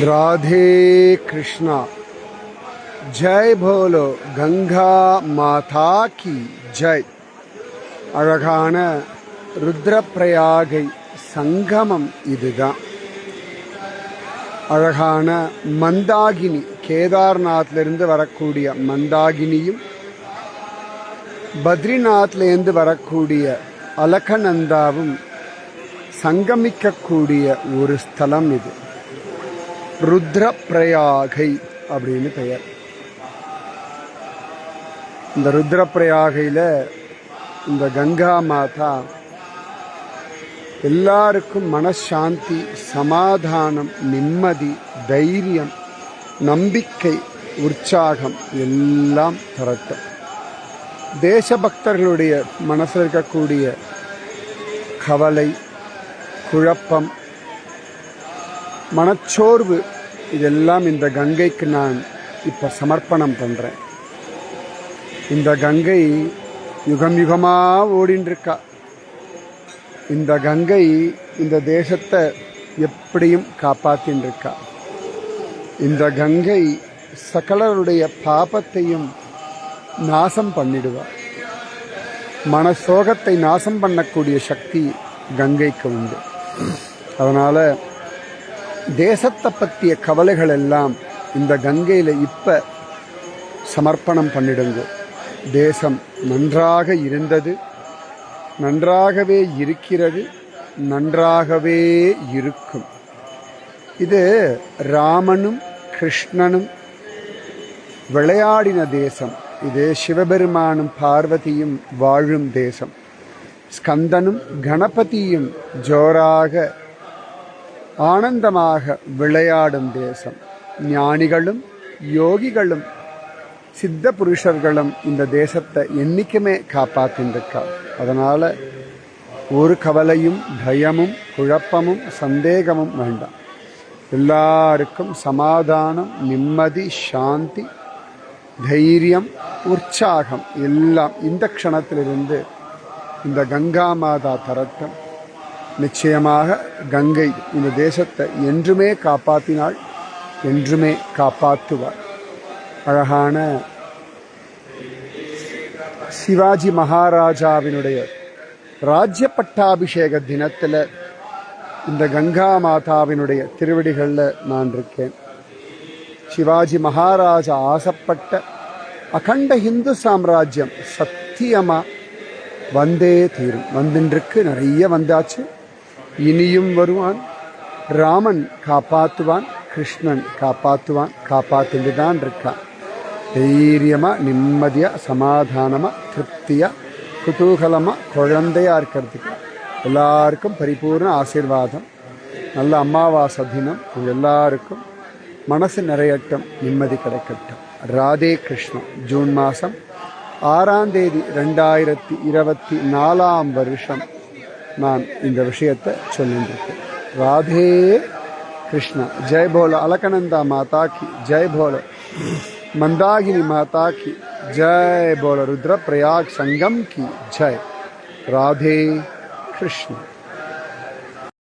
ராதே கிருஷ்ணா ஜெய் போலோ கங்கா மாதா கி ஜெய் அழகான ருத்ரப்பிரயாகை சங்கமம் இதுதான் அழகான மந்தாகினி கேதார்நாத்லேருந்து வரக்கூடிய மந்தாகினியும் பத்ரிநாத்லேருந்து வரக்கூடிய அலகநந்தாவும் சங்கமிக்கக்கூடிய ஒரு ஸ்தலம் இது ருத்ரப்பிரயாகை அப்படின்னு பெயர். இந்த ருத்ரப்பிரயாகையில் இந்த கங்கா மாதா எல்லாருக்கும் மனசாந்தி சமாதானம் நிம்மதி தைரியம் நம்பிக்கை உற்சாகம் எல்லாம் தரட்டும். தேசபக்தர்களுடைய மனசில் இருக்கக்கூடிய கவலை குழப்பம் மனச்சோர்வு இதெல்லாம் இந்த கங்கைக்கு நான் இப்போ சமர்ப்பணம் பண்ணுறேன் இந்த கங்கை யுகம் யுகமாக ஓடின்றிருக்கா. இந்த கங்கை இந்த தேசத்தை எப்படியும் காப்பாத்தின்றிருக்கா. இந்த கங்கை சகலருடைய பாபத்தையும் நாசம் பண்ணிடுவா. மனசோகத்தை நாசம் பண்ணக்கூடிய சக்தி கங்கைக்கு உண்டு. அதனால் தேசத்தை பற்றிய கவலைகள் எல்லாம் இந்த கங்கையில் இப்போ சமர்ப்பணம் பண்ணிடுங்க. தேசம் நன்றாக இருந்தது நன்றாகவே இருக்கிறது நன்றாகவே இருக்கும். இது ராமனும் கிருஷ்ணனும் விளையாடின தேசம். இது சிவபெருமானும் பார்வதியும் வாழும் தேசம். ஸ்கந்தனும் கணபதியும் ஜோராக ஆனந்தமாக விளையாடும் தேசம். ஞானிகளும் யோகிகளும் சித்த புருஷர்களும் இந்த தேசத்தை என்றைக்குமே காப்பாத்தின்றிருக்கா அதனால் ஒரு கவலையும் பயமும் குழப்பமும் சந்தேகமும் வேண்டாம். எல்லாருக்கும் சமாதானம் நிம்மதி சாந்தி தைரியம் உற்சாகம் எல்லாம் இந்த க்ஷணத்திலிருந்து இந்த கங்கா மாதா தரட்டும். நிச்சயமாக கங்கை இந்த தேசத்தை என்றுமே காப்பாற்றினாள் என்றுமே காப்பாற்றுவார் அழகான சிவாஜி மகாராஜாவினுடைய ராஜ்ய பட்டாபிஷேக தினத்தில் இந்த கங்கா மாதாவினுடைய திருவடிகளில் நான் இருக்கேன். சிவாஜி மகாராஜா ஆசைப்பட்ட அகண்ட இந்து சாம்ராஜ்யம் சத்தியமா வந்தே தீரும். வந்துன்றிருக்கு நிறைய வந்தாச்சு. இனியும் வருவான் ராமன் காப்பாற்றுவான் கிருஷ்ணன் காப்பாற்றுவான் காப்பாற்றிட்டு தான் இருக்கான் தைரியமாக நிம்மதியாக சமாதானமாக திருப்தியாக குதூகலமாக குழந்தையாக இருக்கிறதுக்கு எல்லாருக்கும் பரிபூர்ண ஆசீர்வாதம் நல்ல அமாவாசை தினம் உங்க எல்லாருக்கும் மனசு நிறையட்டும் நிம்மதி கிடைக்கட்டும் ராதே கிருஷ்ணன் ஜூன் மாதம் ஆறாம் தேதி ரெண்டாயிரத்தி இருபத்தி நாலாம் வருஷம் நான் இந்த விஷயத்தை சொல்லியிருக்கேன் ராதே கிருஷ்ணா ஜெய் போல அலகநந்தா மாதா கி ஜெய் போல मंदागिनी माता की जय बोल रुद्र प्रयाग संगम की जय राधे कृष्ण